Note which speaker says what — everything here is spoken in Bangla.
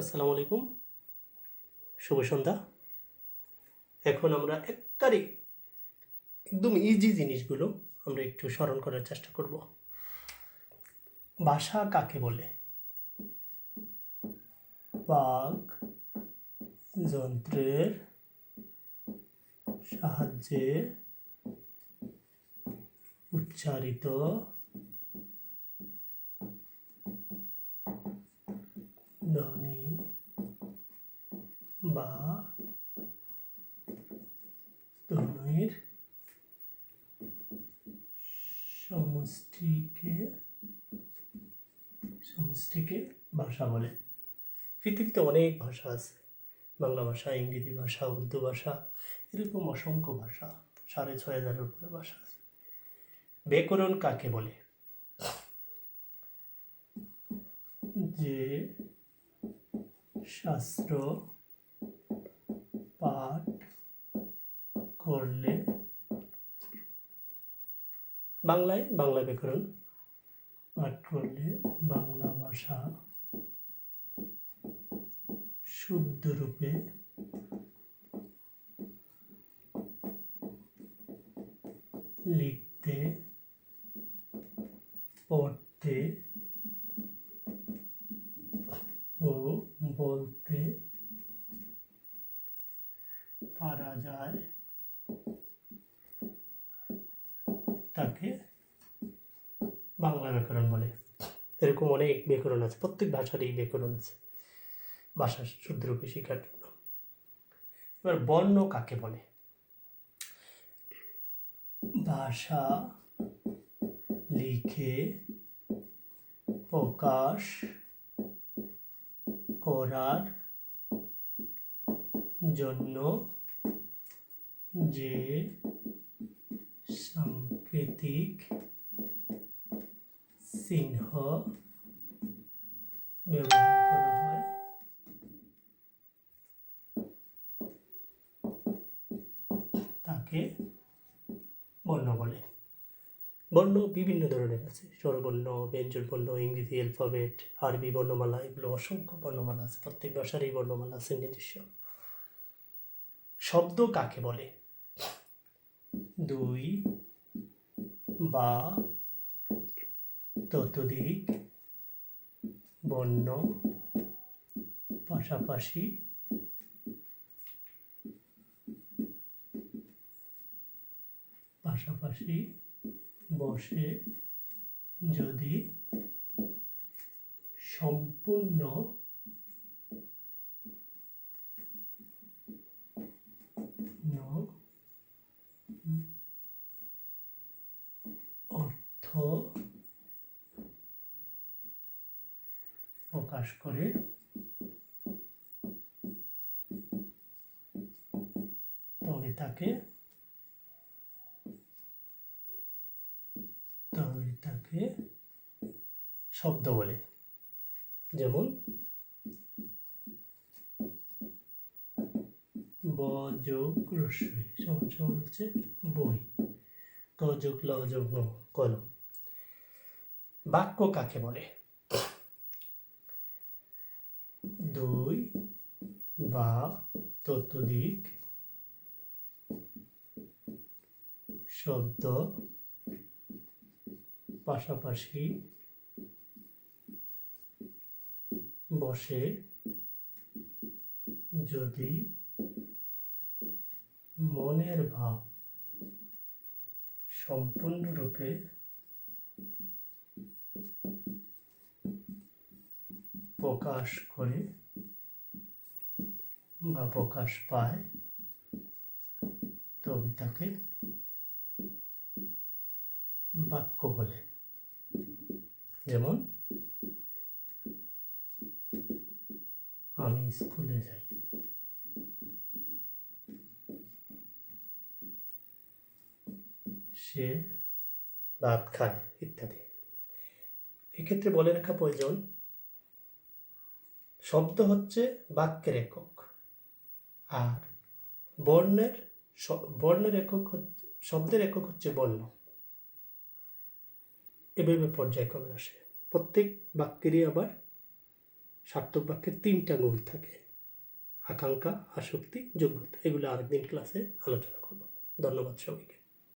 Speaker 1: আসসালামু আলাইকুম। শুভ সন্ধ্যা। এখন আমরা একবারে একদম ইজি জিনিসগুলো আমরা একটু স্মরণ করার চেষ্টা করব। ভাষা কাকে বলে? বাক যন্ত্রের সাহায্যে উচ্চারিত বা ধ্বনির সমষ্টিকে সমষ্টিকে ভাষা বলে। পৃথিবীতে অনেক ভাষা আছে। বাংলা ভাষা, ইংরেজি ভাষা, উর্দু ভাষা, এরকম অসংখ্য ভাষা, সাড়ে ছয় হাজারের উপরে ভাষা আছে। ব্যাকরণ কাকে বলে? যে শাস্ত্র পাঠ করলে বাংলায় বাংলা ব্যাকরণ পাঠ করলে বাংলা ভাষা শুদ্ধ রূপে লিখতে তাকে বাংলা ব্যাকরণ বলে। এরকম অনেক ব্যাকরণ আছে, প্রত্যেক ভাষারই ব্যাকরণ আছে, ভাষা শুদ্ধরূপে শেখার জন্য। এবার বর্ণ কাকে বলে? ভাষা লিখে প্রকাশ করার জন্য যে সাংকেতিক চিহ্ন ব্যবহার করা হয়। তাকে বর্ণ বলে বর্ণ বিভিন্ন ধরনের আছে। স্বরবর্ণ ব্যঞ্জন বর্ণ ইংরেজি অ্যালফাবেট আরবি বর্ণমালা, এগুলো অসংখ্য বর্ণমালা আছে। প্রত্যেক ভাষারই বর্ণমালা আছে, নিজস্ব। শব্দ কাকে বলে? দুই বা ততোধিক বর্ণ পাশাপাশি পাশাপাশি বসে যদি সম্পূর্ণ প্রকাশ করে। তবে তাকে তবে তাকে শব্দ বলে। যেমন ব যোগ রস্যই সমান সমান হচ্ছে বই। ক যোগ ল যোগ কলম। বাক্য কাকে বলে? দুই বা ততোধিক শব্দ পাশাপাশি বসে যদি মনের ভাব সম্পূর্ণরূপে প্রকাশ করে বা প্রকাশ পায় তবে তাকে বাক্য বলে। যেমন, আমি স্কুলে যাই। সে ভাত খায়, ইত্যাদি। এক্ষেত্রে বলে রাখা প্রয়োজন শব্দ হচ্ছে বাক্যের একক। আর বর্ণের বর্ণের একক হচ্ছে শব্দের একক হচ্ছে বর্ণ। এভাবে পর্যায়ক্রমে আসে। প্রত্যেক বাক্যেরই আবার সার্থক বাক্যের তিনটা গুণ থাকে। আকাঙ্ক্ষা, আসক্তি, যোগ্যতা। এগুলো আরেকদিন ক্লাসে আলোচনা করব। ধন্যবাদ সবাইকে।